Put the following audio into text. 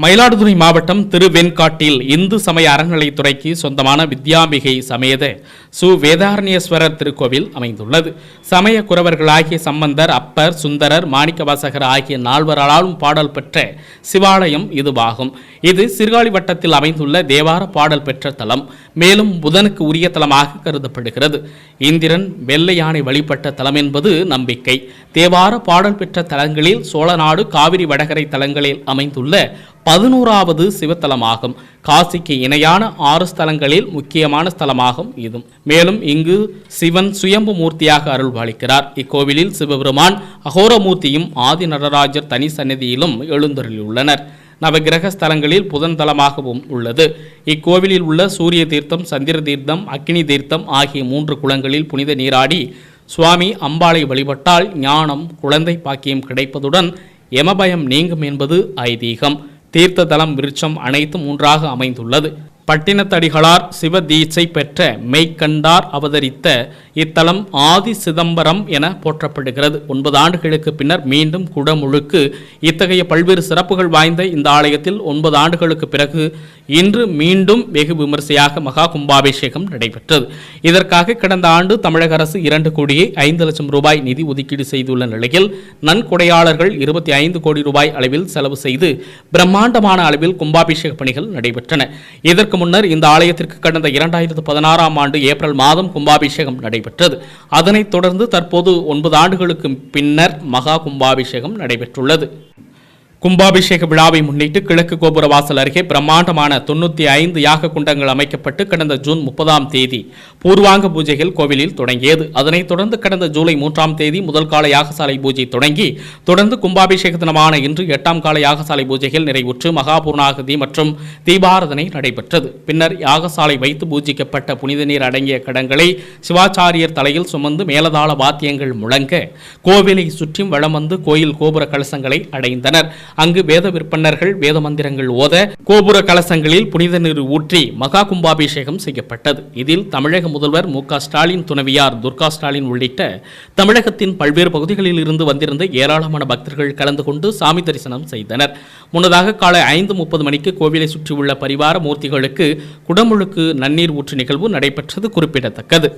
மயிலாடுதுறை மாவட்டம் திருவெண்காட்டில் இந்து சமய அறநிலைத்துறைக்கு சொந்தமான வித்யாம்பிகை சமேத சு. வேதாரண்யேஸ்வரர் திருக்கோவில் அமைந்துள்ளது. சமய குறவர்களாகிய சம்பந்தர் அப்பர் சுந்தரர் மாணிக்கவாசகர் ஆகிய நால்வராலும் பாடல் பெற்ற சிவாலயம் இதுவாகும். இது சிறுகாளி வட்டத்தில் அமைந்துள்ள தேவார பாடல் பெற்ற தலம். மேலும் புதனுக்கு உரிய தலமாக கருதப்படுகிறது. இந்திரன் வெள்ளை யானை வழிபட்ட தலம் என்பது நம்பிக்கை. தேவார பாடல் பெற்ற தலங்களில் சோழநாடு காவிரி வடகரை தலங்களில் அமைந்துள்ள பதினோராவது சிவத்தலமாகும். காசிக்கு இணையான ஆறு ஸ்தலங்களில் முக்கியமான ஸ்தலமாகும் இது மேலும் இங்கு சிவன் சுயம்பு மூர்த்தியாக அருள்பாலிக்கிறார். இக்கோவிலில் சிவபெருமான் அகோரமூர்த்தியும் ஆதி நடராஜர் தனி சன்னதியிலும் எழுந்தருளியுள்ளனர். நவகிரக ஸ்தலங்களில் புதன் தலமாகவும் உள்ளது. இக்கோவிலில் உள்ள சூரிய தீர்த்தம் சந்திர தீர்த்தம் அக்னி தீர்த்தம் ஆகிய மூன்று குளங்களில் புனித நீராடி சுவாமி அம்பாளை வழிபட்டால் ஞானம் குழந்தை பாக்கியம் கிடைப்பதுடன் எமபயம் நீங்கும் என்பது ஐதீகம். தீர்த்த தலம் விருட்சம் அனைத்தும் மூன்றாக அமைந்துள்ளது. பட்டினத்தடிகளார் சிவதீட்சை பெற்ற மெய்கண்டார் அவதரித்த இத்தலம் ஆதி சிதம்பரம் என போற்றப்படுகிறது. ஒன்பது ஆண்டுகளுக்கு பின்னர் மீண்டும் குடமுழுக்கு இத்தகைய பல்வேறு சிறப்புகள் வாய்ந்த இந்த ஆலயத்தில் ஒன்பது ஆண்டுகளுக்கு பிறகு இன்று மீண்டும் வெகு விமரிசையாக மகா கும்பாபிஷேகம் நடைபெற்றது. இதற்காக கடந்த ஆண்டு தமிழக அரசு இரண்டு கோடியே ஐந்து லட்சம் ரூபாய் நிதி ஒதுக்கீடு செய்துள்ள நிலையில் நன்கொடையாளர்கள் இருபத்தி ஐந்து கோடி ரூபாய் அளவில் செலவு செய்து பிரம்மாண்டமான அளவில் கும்பாபிஷேக பணிகள் நடைபெற்றன. இதற்கு முன்னர் இந்த ஆலயத்திற்கு கடந்த இரண்டாயிரத்து பதினாறாம் ஆண்டு ஏப்ரல் மாதம் கும்பாபிஷேகம் நடைபெற்றது. அதனைத் தொடர்ந்து தற்போது ஒன்பது ஆண்டுகளுக்கு பின்னர் மகா கும்பாபிஷேகம் நடைபெற்றுள்ளது. கும்பாபிஷேக விழாவை முன்னிட்டு கிழக்கு கோபுர வாசல் அருகே பிரம்மாண்டமான தொண்ணூற்றி ஐந்து யாக குண்டங்கள் அமைக்கப்பட்டு கடந்த ஜூன் முப்பதாம் தேதி பூர்வாங்க பூஜைகள் கோவிலில் தொடங்கியது. அதனைத் தொடர்ந்து கடந்த ஜூலை மூன்றாம் தேதி முதல் கால யாகசாலை பூஜை தொடங்கி தொடர்ந்து கும்பாபிஷேக தினமான இன்று எட்டாம் கால யாகசாலை பூஜைகள் நிறைவுற்று மகாபூர்ணாகதி மற்றும் தீபாரதனை நடைபெற்றது. பின்னர் யாகசாலை வைத்து பூஜிக்கப்பட்ட புனித நீர் அடங்கிய கடங்களை சிவாச்சாரியர் தலையில் சுமந்து மேலதாள வாத்தியங்கள் முழங்க கோவிலை சுற்றியும் வளம் வந்து கோயில் கோபுர கலசங்களை அடைந்தனர். அங்கு வேத விற்பனர்கள் வேத மந்திரங்கள் ஓத கோபுர கலசங்களில் புனித நீர் ஊற்றி மகா கும்பாபிஷேகம் செய்யப்பட்டது. இதில் தமிழக முதல்வர் மு ஸ்டாலின் துணைவியார் துர்கா ஸ்டாலின் உள்ளிட்ட தமிழகத்தின் பல்வேறு பகுதிகளில் இருந்து வந்திருந்த ஏராளமான பக்தர்கள் கலந்து கொண்டு சாமி தரிசனம் செய்தனர். முன்னதாக காலை ஐந்து முப்பது மணிக்கு கோவிலை சுற்றியுள்ள பரிவார மூர்த்திகளுக்கு குடமுழுக்கு நன்னீர் ஊற்று நிகழ்வு நடைபெற்றது குறிப்பிடத்தக்கது.